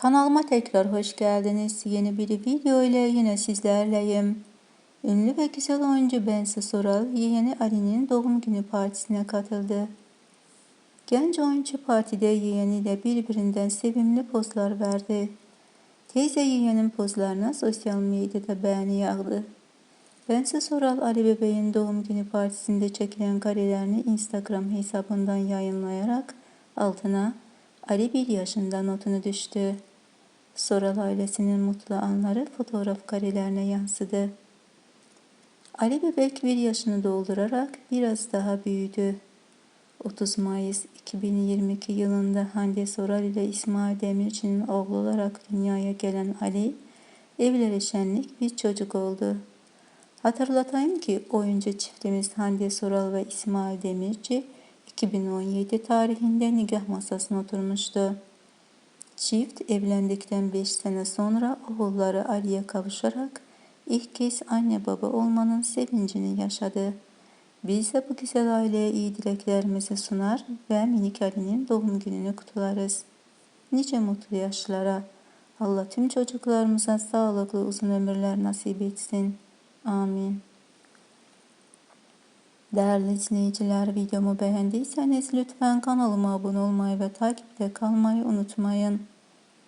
Kanalıma tekrar hoş geldiniz. Yeni bir video ile yine sizlerleyim. Ünlü ve güzel oyuncu Bense Soral, yeğeni Ali'nin doğum günü partisine katıldı. Genç oyuncu partide yeğeniyle birbirinden sevimli pozlar verdi. Teyze yeğenin pozlarına sosyal medyada beğeni yağdı. Bense Soral, Ali Bebeğin doğum günü partisinde çekilen karelerini Instagram hesabından yayınlayarak altına Ali bir yaşında notunu düştü. Soral ailesinin mutlu anları fotoğraf karelerine yansıdı. Ali Bebek bir yaşını doldurarak biraz daha büyüdü. 30 Mayıs 2022 yılında Hande Soral ile İsmail Demirci'nin oğlu olarak dünyaya gelen Ali, evlere şenlik bir çocuk oldu. Hatırlatayım ki oyuncu çiftimiz Hande Soral ve İsmail Demirci 2017 tarihinde nikah masasına oturmuştu. Çift evlendikten 5 sene sonra oğulları Ali'ye kavuşarak ilk kez anne baba olmanın sevincini yaşadı. Biz de bu güzel aileye iyi dileklerimizi sunar ve minik Ali'nin doğum gününü kutlarız. Nice mutlu yaşlara. Allah tüm çocuklarımıza sağlıklı uzun ömürler nasip etsin. Amin. Değerli izleyiciler videomu beğendiyseniz lütfen kanalıma abone olmayı ve takipte kalmayı unutmayın.